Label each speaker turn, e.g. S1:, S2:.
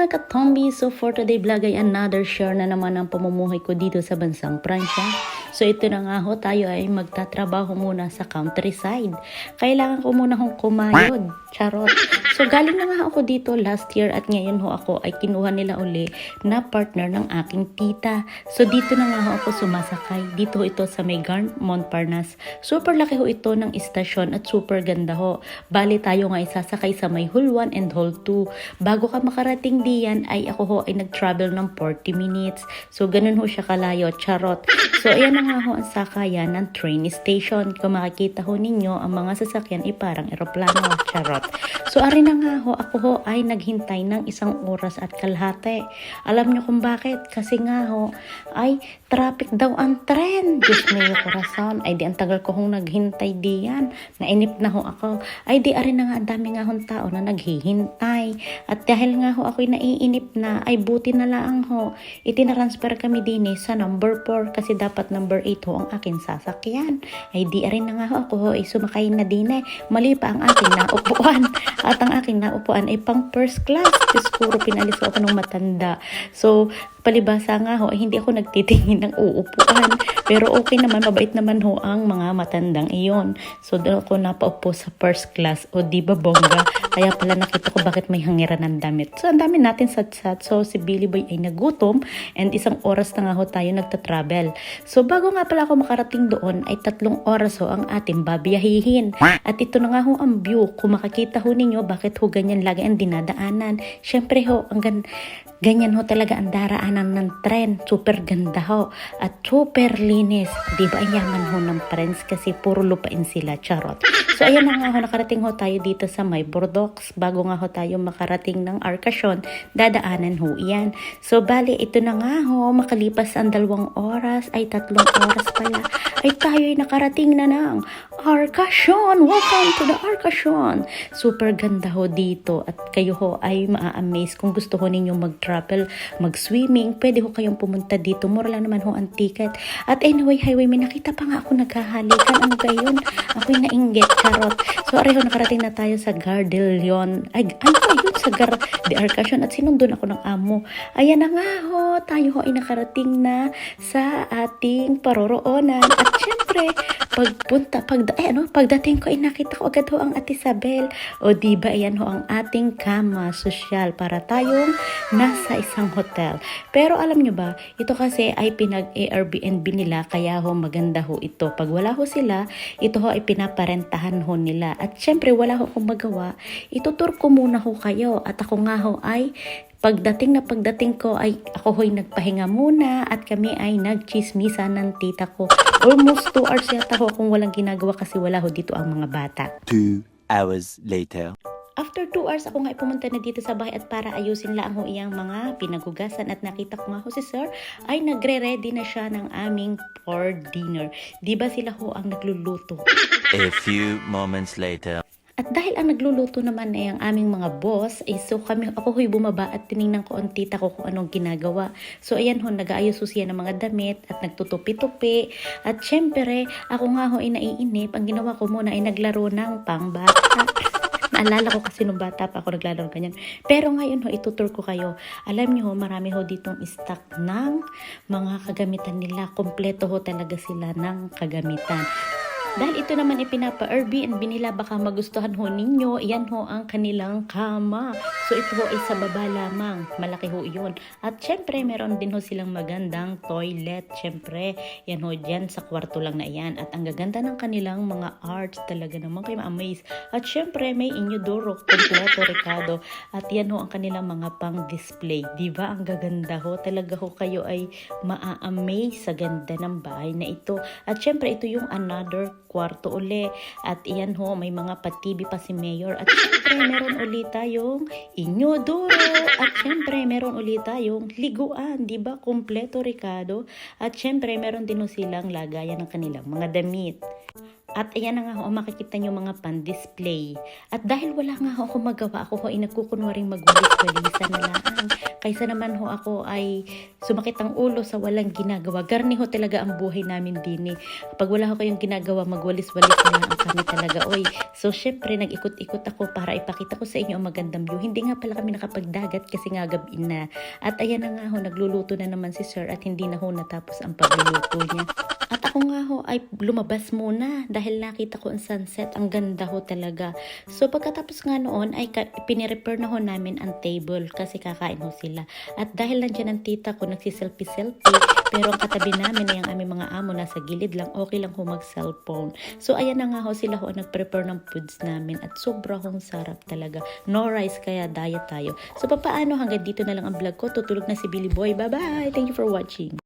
S1: mga katombi! So for today vlog ay another share na naman ang pamumuhay ko dito sa bansang Pransya. So ito na nga ho, tayo ay magtatrabaho muna sa countryside. Kailangan ko muna hong kumayod. Charot. So galing na nga ako dito last year at ngayon ho ako ay kinuha nila uli na partner ng aking tita. So dito na nga ho ako sumasakay. Dito ho ito sa may Montparnasse. Super laki ho ito ng istasyon at super ganda ho. Bali tayo nga isasakay sa may Hall 1 and Hall 2. Bago ka makarating diyan ay ako ho ay nag-travel ng 40 minutes. So ganun ho siya kalayo. Charot. So ayan na nga ho ang sakayan ng train station. Kung makikita ho ninyo, ang mga sasakyan ay parang eroplano. Charot. So ari na nga ho, ako ho ay naghintay ng isang oras at kalahati. Alam nyo kung bakit? Kasi nga ho, ay traffic daw ang tren. Diyos mio corazon. Ay di ang tagal ko hong naghintay diyan. Nainip na ho ako. Ay di ari na nga, ang dami nga hong tao na naghihintay. At dahil nga ho ako'y naiinip na, ay buti na lang ho. Itinatransfer kami din eh sa number 4 kasi dapat number 8 ho ang akin sasakyan. Ay di rin na nga ho ako ho ay sumakay na din eh. Mali pa ang aking naupuan. At ang aking naupuan ay pang first class. Diyos puro pinalis ko ako ng matanda. So, palibasa nga ho, hindi ako nagtitingin ng uupuan. Pero okay naman, mabait naman ho ang mga matandang iyon. So, doon ako napaupo sa first class. O di ba bongga? Kaya pala nakita ko bakit may hangiran ng damit. So, ang dami natin sat-sat. So, si Billy Boy ay nagutom and isang oras na nga ho tayo nagta-travel. So, bago nga pala ako makarating doon, ay tatlong oras ho ang ating babiyahihin. At ito na nga ho ang view. Kung makakita ho ninyo, bakit ho ganyan lagi ang dinadaanan. Siyempre ho, ang gan Ganyan ho talaga ang daraanan ng tren. Super ganda ho. At super linis. Di ba ang yaman ho ng friends kasi puro lupain sila. Charot. So ayan na nga ho, nakarating ho tayo dito sa may Bordox. Bago nga ho tayo makarating ng Arcasyon, dadaanan ho iyan. So bali, ito na nga ho, makalipas ang dalawang oras, ay tatlong oras pala, ay tayo'y nakarating na ng Arcasyon! Welcome to the Arcasyon! Super ganda ho dito at kayo ho ay maa-amaze kung gusto ho ninyong mag-travel, mag-swimming, pwede ho kayong pumunta dito. Mura lang naman ho ang ticket. At anyway, highway, may nakita pa nga ako naghahalikan. Ano ba yun? Ako'y nainggit, charot. So, areho, nakarating na tayo sa Gardelion. Ay, ano ba yun? Sa Gar de Arcasyon. At sinundon ako ng amo. Ayan na nga ho, tayo ho ay nakarating na sa ating paroroonan. At syempre, pagpunta, pag, ay, ano, pagdating ko ay nakita ko agad ho ang Ate Isabel. O di ba ayan ho ang ating kama sosyal para tayong nasa isang hotel. Pero alam nyo ba, ito kasi ay pinag-Airbnb nila kaya ho maganda ho ito. Pag wala ho sila, ito ho ay pinaparentahan ho nila. At syempre wala ho akong magawa, itutur ko muna ho kayo. At ako nga ho ay Pagdating na pagdating ko ay ako ho'y nagpahinga muna at kami ay nagchismisa ng tita ko. Almost 2 hours yata ho kung walang ginagawa kasi wala ho dito ang mga bata.
S2: Two hours later.
S1: After 2 hours ako nga pumunta na dito sa bahay at para ayusin lang ho iyang mga pinagugasan at nakita ko nga ho si sir ay nagre-ready na siya ng aming for dinner. Di ba sila ho ang nagluluto?
S2: A few moments later.
S1: At dahil ang nagluluto naman ay ang aming mga boss, ay so kami, ako ho'y bumaba at tiningnan ko ang tita ko kung anong ginagawa. So ayan ho, nag-aayos ho siya ng mga damit at nagtutupi-tupi. At syempre, ako nga ho ay naiinip. Ang ginawa ko muna ay naglaro ng pangbata. Naalala ko kasi nung bata pa ako naglalaro ganyan. Pero ngayon ho, itutur ko kayo. Alam niyo ho, marami ho ditong stock ng mga kagamitan nila. Kompleto ho talaga sila ng kagamitan. Dahil ito naman ipinapa-Airbnb nila, baka magustuhan ho ninyo, yan ho ang kanilang kama. So ito ho ay sa baba lamang, malaki ho yun. At syempre, meron din ho silang magandang toilet. Syempre, yan ho dyan sa kwarto lang na yan. At ang gaganda ng kanilang mga arts, talaga naman kayo ma-amaze. At syempre, may inyodoro, kompleto, Ricardo. At yan ho ang kanilang mga pang-display. Di ba Ang gaganda ho. Talaga ho kayo ay maa-amaze sa ganda ng bahay na ito. At syempre, ito yung another kwarto uli. At iyan ho, may mga patibi pa si Mayor. At syempre, meron ulit tayong inyodoro. At syempre, meron ulit tayong liguan. Di ba Kompleto, Ricardo. At syempre, meron din ho silang lagayan ng kanilang mga damit. At ayan na nga ho, makikita nyo mga pan-display. At dahil wala nga ako magawa, ako ho ay nagkukunwaring magwalis-walisan na lang. Kaysa naman ho ako ay sumakit ang ulo sa walang ginagawa. Garni ho talaga ang buhay namin din eh. Pag wala ho kayong ginagawa, magwalis-walis na lang ang kami talaga. Oy, so syempre nag-ikot-ikot ako para ipakita ko sa inyo ang magandang view. Hindi nga pala kami nakapagdagat kasi nga gabi na. At ayan na nga ho, nagluluto na naman si sir at hindi na ho natapos ang pagluluto niya. At ako nga ho ay lumabas muna dahil nakita ko ang sunset. Ang ganda ho talaga. So pagkatapos nga noon ay pinirepair na ho namin ang table kasi kakain ho sila. At dahil nandiyan ang tita ko nagsiselfie-selfie pero ang katabi namin ay ang aming mga amo nasa gilid lang okay lang ho mag-cellphone. So ayan na nga ho sila ho nag-prepare ng foods namin at sobra hong sarap talaga. No rice kaya diet tayo. So papaano hanggang dito na lang ang vlog ko. Tutulog na si Billy Boy. Bye bye! Thank you for watching.